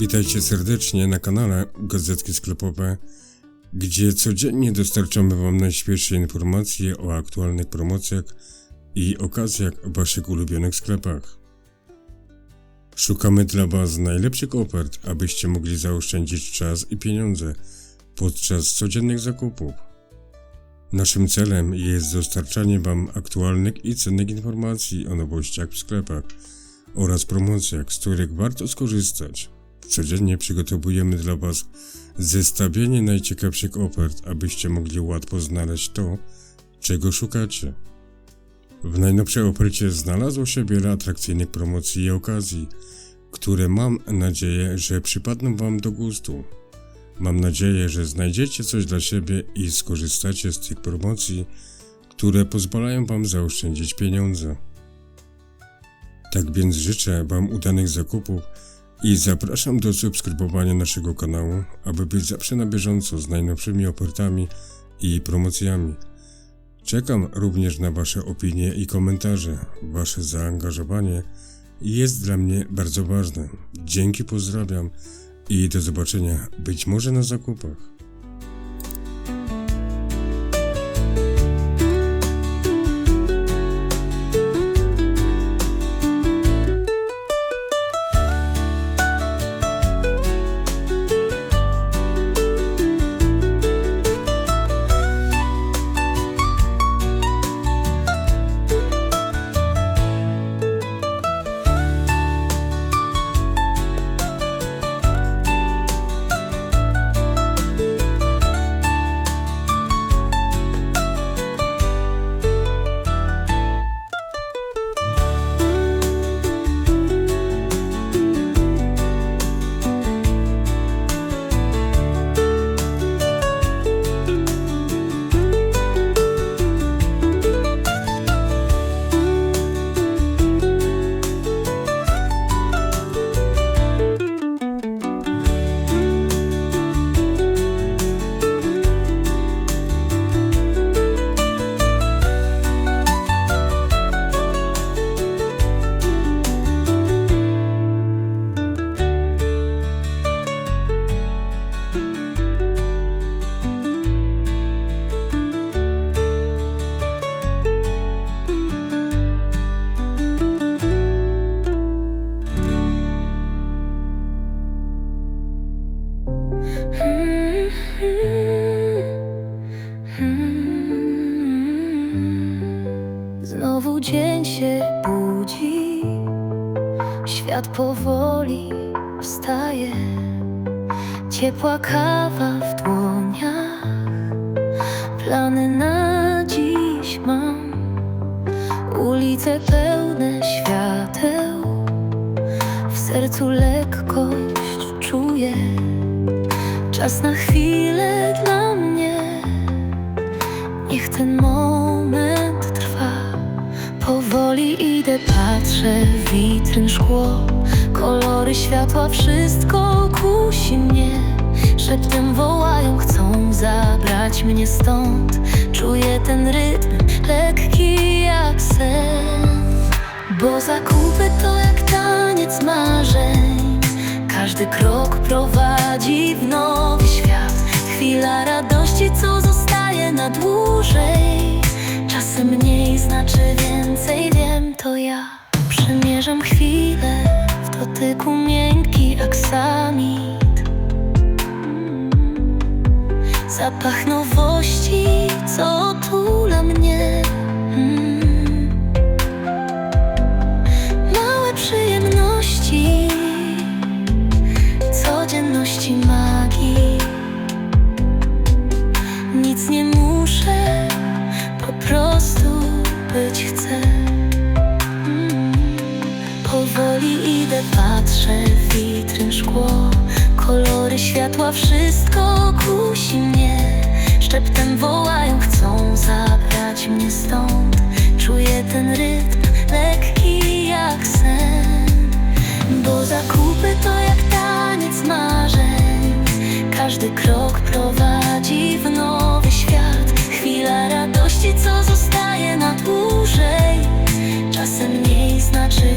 Witajcie serdecznie na kanale Gazetki Sklepowe, gdzie codziennie dostarczamy Wam najświeższe informacje o aktualnych promocjach i okazjach w Waszych ulubionych sklepach. Szukamy dla Was najlepszych ofert, abyście mogli zaoszczędzić czas i pieniądze podczas codziennych zakupów. Naszym celem jest dostarczanie Wam aktualnych i cennych informacji o nowościach w sklepach oraz promocjach, z których warto skorzystać. Codziennie przygotowujemy dla Was zestawienie najciekawszych ofert, abyście mogli łatwo znaleźć to, czego szukacie. W najnowszej ofercie znalazło się wiele atrakcyjnych promocji i okazji, które mam nadzieję, że przypadną Wam do gustu. Mam nadzieję, że znajdziecie coś dla siebie i skorzystacie z tych promocji, które pozwalają Wam zaoszczędzić pieniądze. Tak więc życzę Wam udanych zakupów i zapraszam do subskrybowania naszego kanału, aby być zawsze na bieżąco z najnowszymi ofertami i promocjami. Czekam również na Wasze opinie i komentarze. Wasze zaangażowanie jest dla mnie bardzo ważne. Dzięki, pozdrawiam i do zobaczenia być może na zakupach. Znowu dzień się budzi, świat powoli wstaje. Ciepła kawa w dłoniach, plany na dziś mam. Ulice pełne świateł, w sercu lekkość czuję. Czas na chwilę dla mnie, niech ten moment trwa. Powoli idę, patrzę witryn szkło Kolory światła, wszystko kusi mnie. Szeptem wołają, chcą zabrać mnie stąd. Czuję ten rytm, lekki jak sen. Bo zakupy to jak taniec marzeń Każdy krok prowadzi w nowy świat. Chwila radości, co zostaje na dłużej. Czasem mniej znaczy więcej, wiem to ja. Przemierzam chwilę w dotyku miękki aksamit. Zapach nowości, co otula mnie Powoli idę, patrzę w witryn szkło. Kolory światła, wszystko kusi mnie. Szeptem wołają, chcą zabrać mnie stąd. Czuję ten rytm, lekki jak sen. Bo zakupy to jak taniec marzeń. Każdy krok prowadzi w nowy świat. Chwila radości, co zostaje na dłużej. Czasem mniej znaczy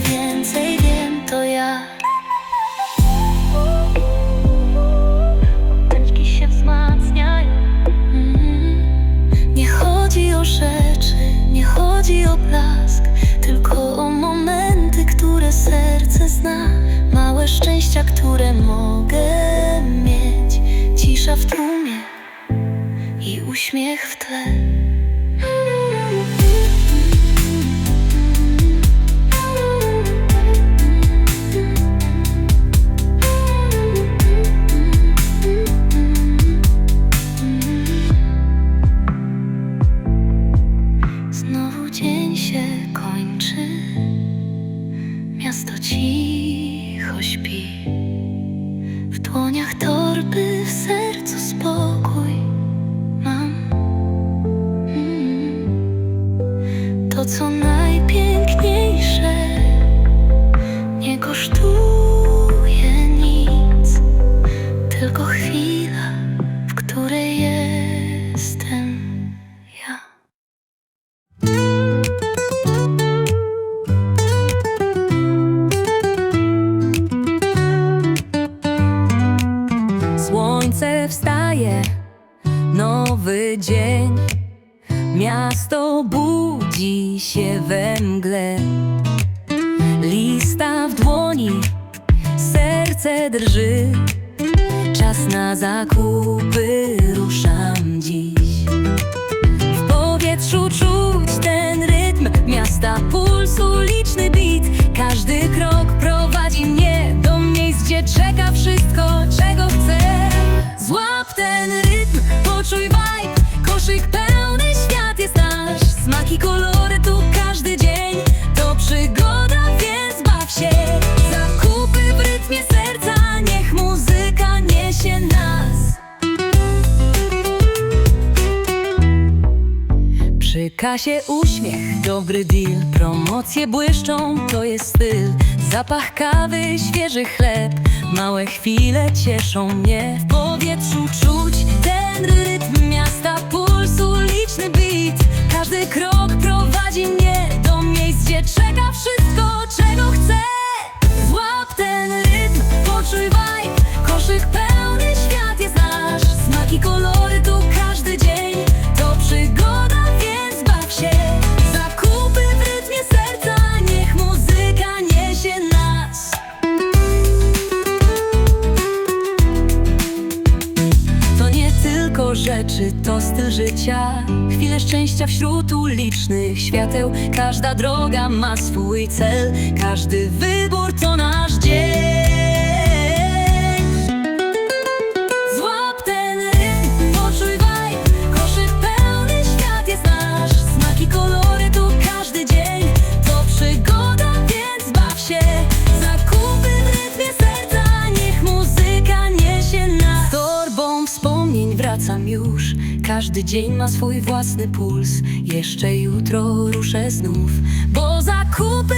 To, co najpiękniejsze, budzi się we mgle. Lista w dłoni, serce drży. Czas na zakupy, ruszam dziś. W powietrzu czuć ten rytm miasta, puls, uliczny bit. Każdy krok prowadzi mnie do miejsc, gdzie czeka wszystko, czego chcę. Złap ten rytm, poczuj vibe, koszyk pełny świat jest nasz. Smaki, kolory kasie uśmiech, dobry deal. Promocje błyszczą, to jest styl. Zapach kawy, świeży chleb. Małe chwile cieszą mnie. W powietrzu czuć ten rytm miasta. Puls, uliczny beat. Każdy krok prowadzi mnie do miejsc, gdzie czeka wszystko, czego chcę. Złap ten rytm, tylko rzeczy, to styl życia. Chwile szczęścia wśród ulicznych świateł. Każda droga ma swój cel Każdy wybór to nasz dzień Każdy dzień ma swój własny puls. Jeszcze jutro ruszę znów Bo zakupy